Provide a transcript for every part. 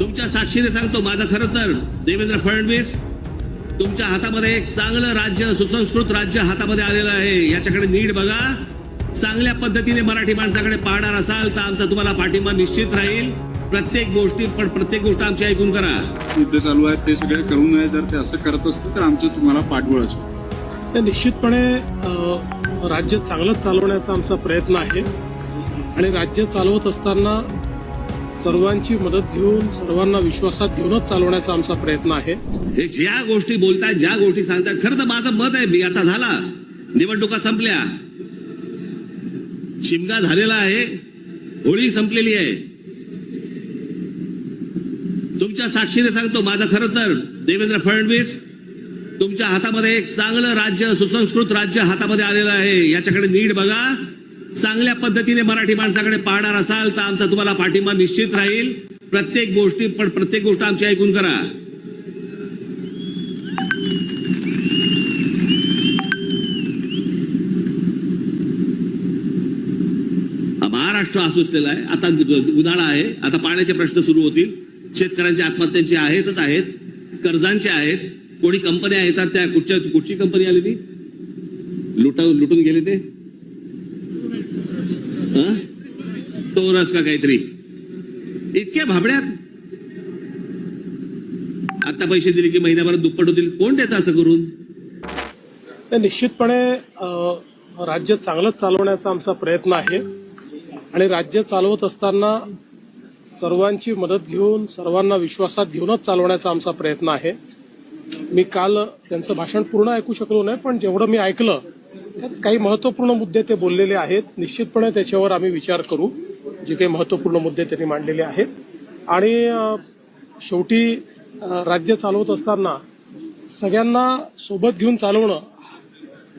तुमच्या साक्षीने सांगतो माझं खरं तर देवेंद्र फडणवीस तुमच्या हातामध्ये एक चांगलं राज्य सुसंस्कृत राज्य हातामध्ये आलेलं आहे. याच्याकडे नीट बघा. चांगल्या पद्धतीने मराठी माणसाकडे पाहणार असाल तर आमचा तुम्हाला पाठिंबा निश्चित राहील. प्रत्येक गोष्टी पण प्रत्येक गोष्ट आमची ऐकून करा. मुद्दे चालू आहेत ते सगळे करू नये. जर ते असं करत असतील तर आमचं तुम्हाला पाठबळ असेल. ते निश्चितपणे राज्य चांगलं चालवण्याचा आमचा प्रयत्न आहे. आणि राज्य चालवत असताना सर्वांची मदत घेऊन सर्वांना विश्वासात घेऊनच चालवण्याचा आमचा प्रयत्न आहे. हे ज्या गोष्टी बोलतात ज्या गोष्टी सांगतात खरं तर माझं मत आहे मी आता झाला. निवडणुका संपल्या. शिमगा झालेला आहे होळी संपलेली आहे. तुमच्या साक्षीने सांगतो माझं खरं तर देवेंद्र फडणवीस तुमच्या हातामध्ये एक चांगलं राज्य सुसंस्कृत राज्य हातामध्ये आलेलं आहे. याच्याकडे नीट बघा. चांगल्या पद्धतीने मराठी माणसाकडे पाहणार असाल तर आमचा तुम्हाला पाठिंबा निश्चित राहील. प्रत्येक गोष्टी पण प्रत्येक गोष्ट आमची ऐकून करा. हा महाराष्ट्र असुसलेला आहे. आता उन्हाळा आहे. आता पाण्याचे प्रश्न सुरू होतील. शेतकऱ्यांच्या आत्महत्यांचे आहेतच आहेत. कर्जांचे आहेत. कोणी कंपन्या येतात त्या कुठच्या कुठची कंपनी आली ती? लुटा लुटून गेले ते? टोरस का काहीतरी? इतक्या भाबड्यात? आता पैसे दिले की महिन्याभरात दुप्पट होतील. कोण देत असं करून? ते निश्चितपणे राज्य चांगलं चालवण्याचा आमचा प्रयत्न आहे. आणि राज्य चालवत असताना सर्वांची मदत घेऊन सर्वांना विश्वासात घेऊनच चालवण्याचा आमचा प्रयत्न आहे. मी काल त्यांचं भाषण पूर्ण ऐकू शकलो नाही पण जेवढं मी ऐकलं त्यात काही महत्त्वपूर्ण मुद्दे ते बोललेले आहेत. निश्चितपणे त्याच्यावर आम्ही विचार करू. जे काही महत्त्वपूर्ण मुद्दे त्यांनी मांडलेले आहेत. आणि शेवटी राज्य चालवत असताना सगळ्यांना सोबत घेऊन चालवणं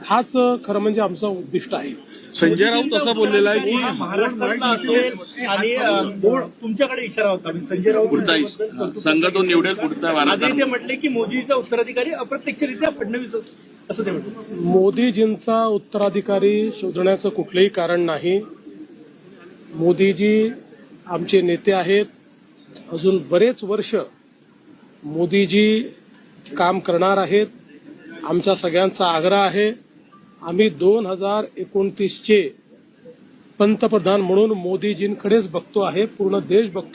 हाच खरं म्हणजे आमचं उद्दिष्ट आहे. संजय राऊत असं बोललेला आहे की महाराष्ट्रातला असेल आणि अं, बोर्ड तुमच्याकडे इशारा होता. संजय राऊत संघ तो निवडेल पुढचा ते म्हटले की मोदीचा उत्तराधिकारी अप्रत्यक्षरित्या फडणवीस अस- असं ते मोदीजींचा उत्तराधिकारी शोधण्याचं कुठलंही कारण नाही. मोदीजी आमचे नेते आहेत. अजून बरेच वर्ष मोदीजी काम करणार आहेत. आमच्या सगळ्यांचा आग्रह आहे. आम्ही दोन हजार एकोणतीसचे पंतप्रधान म्हणून मोदीजींकडेच बघतो आहे. पूर्ण देश बघतो आहे.